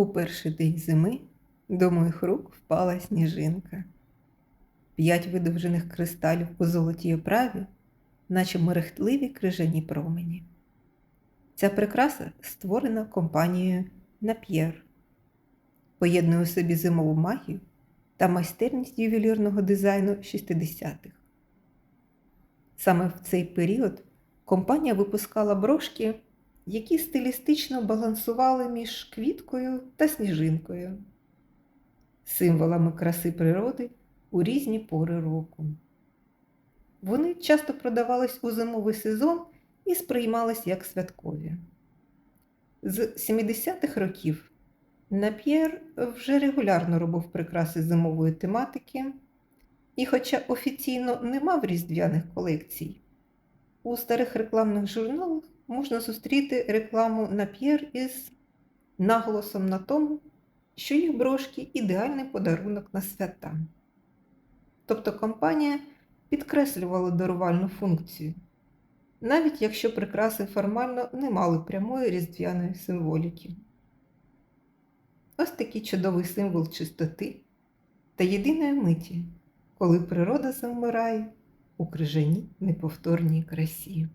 У перший день зими до моїх рук впала сніжинка. П'ять видовжених кристалів у золотій оправі, наче мерехтливі крижані промені. Ця прикраса створена компанією Нап'єр, поєднує у собі зимову магію та майстерність ювелірного дизайну 60-х. Саме в цей період компанія випускала брошки, які стилістично балансували між квіткою та сніжинкою, символами краси природи у різні пори року. Вони часто продавались у зимовий сезон і сприймались як святкові. З 70-х років Нап'єр вже регулярно робив прикраси зимової тематики, і, хоча офіційно не мав різдвяних колекцій, у старих рекламних журналах можна зустріти рекламу Нап'єр із наголосом на тому, що їх брошки ідеальний подарунок на свята. Тобто компанія підкреслювала дарувальну функцію, навіть якщо прикраси формально не мали прямої різдвяної символіки. Ось такий чудовий символ чистоти та єдиної миті, коли природа завмирає у крижаній неповторній красі.